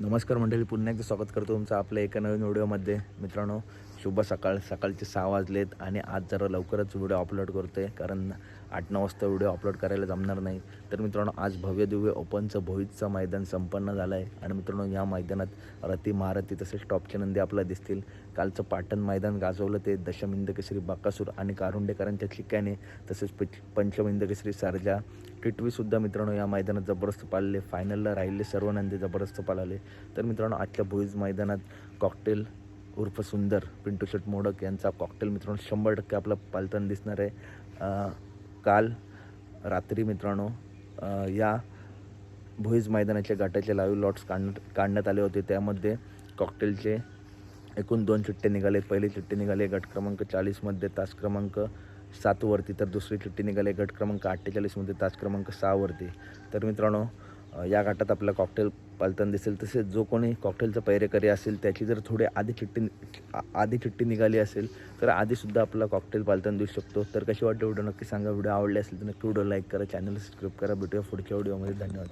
नमस्कार मंडळी पुन्हा एकदा स्वागत करतो तुमचं आपल्या एका नवीन व्हिडिओमध्ये मित्रांनो शुभ सकाळ सकाळचे सहा वाजलेत आणि आज जरा लवकरच व्हिडिओ अपलोड करतो आहे कारण आठ नऊ वाजता व्हिडिओ अपलोड करायला जमणार नाही. तर मित्रांनो आज भव्य दिव्य ओपनचं भोईतचं मैदान संपन्न झालं आहे आणि मित्रांनो या मैदानात रती महारथी तसेच टॉपचे नंदी आपल्याला दिसतील. कालचं पाटण मैदान गाजवलं ते दशमिंदकेश्री बाकासूर आणि कारुंडेकरांच्या चिक्याने तसेच पिच पंचमिंदकेश्री सारजा टिटवीसुद्धा मित्रांनो या मैदानात जबरदस्त पाळले फायनलला राहिले सर्व नंदी जबरदस्त पाळले. तर मित्रांनो आजच्या भुईज मैदानात कॉकटेल उर्फ सुंदर पिंटू शेट मोडक यांचा कॉकटेल मित्रांनो शंभर टक्के आपलं पालताना दिसणार आहे. काल रात्री मित्रांनो या भुईज मैदानाच्या गाठाचे लाईव्ह लॉट्स काढ काढण्यात आले होते. त्यामध्ये कॉकटेलचे एकूण दोन चिट्टे निघाले. पहिली चिठ्ठी निघाली गट क्रमांक चाळीसमध्ये तास क्रमांक सातवरती तर दुसरी चिट्टी निघाली गट क्रमांक अठ्ठेचाळीसमध्ये तास क्रमांक सहावरती तर मित्रांनो या घाटात आपला कॉकटेल पालताना दिसेल. तसेच जो कोणी कॉकटेलचा पैरेकरी असेल त्याची जर थोडी आधी चिठ्ठी आ- आधी चिठ्ठी निघाली असेल तर आधीसुद्धा आपला कॉकटेल पालताना दिसू शकतो. तर कशी वाटते व्हिडिओ नक्की सांगा. व्हिडिओ आवडले असेल तर नक्की व्हिडिओ लाईक करा चॅनल सबस्क्राईब करा. भेटूया पुढच्या व्हिडिओमध्ये धन्यवाद.